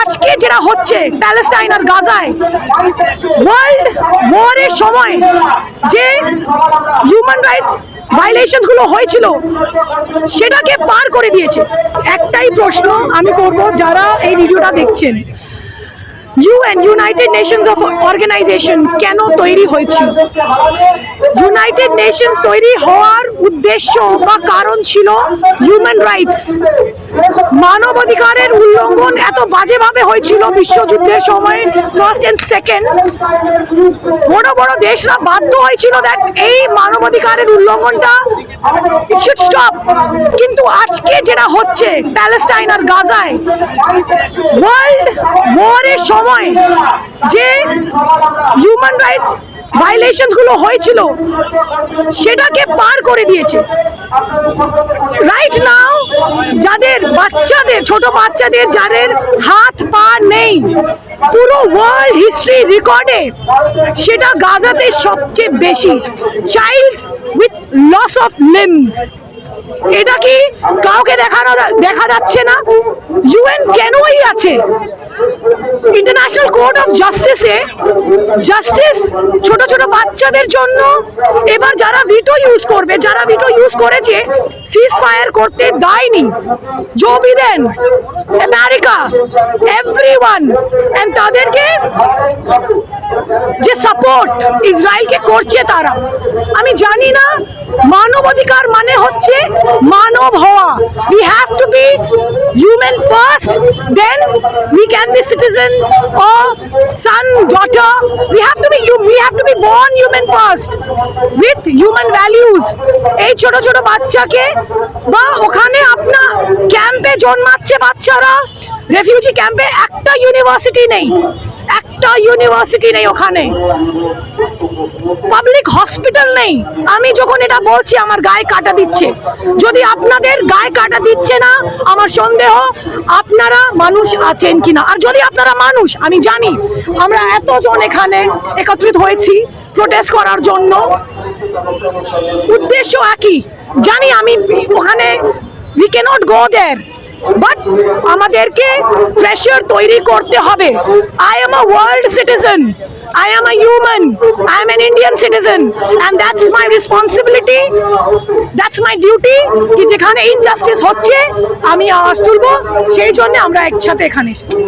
আজকে যেটা হচ্ছে প্যালেস্টাইন আর গাজায় ওয়ার্ল্ড ওয়ারের সময় যে হিউম্যান রাইটস ভাইলেশনগুলো হয়েছিল, সেটাকে পার করে দিয়েছে। একটাই প্রশ্ন আমি করব, যারা এই ভিডিওটা দেখছেন UN United Nations of organisation কেন তৈরি হয়েছিল? ইউনাইটেড নেশনস তৈরি হওয়ার উদ্দেশ্য বা কারণ ছিল হিউম্যান রাইটস মানবাধিকারের উল্লঙ্ঘন এত বাজেভাবে হয়েছিল বিশ্বযুদ্ধের সময় ফার্স্ট এন্ড সেকেন্ড বড় বড় দেশরা বাধ্য হয়েছিল দ্যাট এই মানবাধিকারের উল্লঙ্ঘনটা শুড স্টপ কিন্তু আজকে যেটা হচ্ছে প্যালেস্টাইন আর গাজায় ওয়ার্ল্ড ওয়ারের সময় যে হিউম্যান রাইটস ভাইলেশনগুলো হয়েছিল, সেটাকে পার করে দিয়েছে। রাইট নাও যাদের বাচ্চাদের, ছোট বাচ্চাদের, যাদের হাত পা নেই, পুরো ওয়ার্ল্ড হিস্ট্রি রেকর্ডে সেটা গাজাতে সবচেয়ে বেশি। Childs with loss of limbs এটা কি কাউকে দেখানো দেখা যাচ্ছে না? ইউএন কেনই আছে? ইন্টারন্যাশনাল কোর্ট অফ জাস্টিসে জাস্টিস ছোট ছোট বাচ্চাদের জন্য এবার যারা ভিটো ইউজ করবে, যারা ভিটো ইউজ করেছে সিজ ফায়ার করতে দেয়নি। Joe Biden America everyone and তাদেরকে যে সাপোর্ট ইসরায়েলকে করছে তারা। আমি জানি না মানবাধিকার মানে হচ্ছে মানব হওয়া। We have to be human first then we can be citizen or son, daughter. We have to be we have to be born human first with human values. এই ছোট ছোট বাচ্চাকে বা ওখানে আপনার ক্যাম্পে জন্মাচ্ছে বাচ্চারা রেফিউজি ক্যাম্পে একটা ইউনিভার্সিটি নেই। একটা ইউনিভার্সিটি নেই ওখানে। পাবলিক হসপিটাল নেই। আমি যখন এটা বলছি, আমার গায়ে কাটা দিচ্ছে। যদি আপনাদের গায়ে কাটা দিচ্ছে না, আমার সন্দেহ, আপনারা মানুষ আছেন কিনা? আর যদি আপনারা মানুষ, আমি জানি, আমরা এতজন এখানে একত্রিত হয়েছি প্রোটেস্ট করার জন্য। উদ্দেশ্য একই। জানি আমি ওখানে we can't go there but আমাদেরকে প্রেশার তৈরি করতে হবে। I am a world citizen I am a human. I am an Indian citizen. And that's my responsibility that's my duty কি যেখানে ইনজাস্টিস হচ্ছে, আমি আওয়াজ তুলব। সেই জন্য আমরা একসাথে এখানে এসেছি।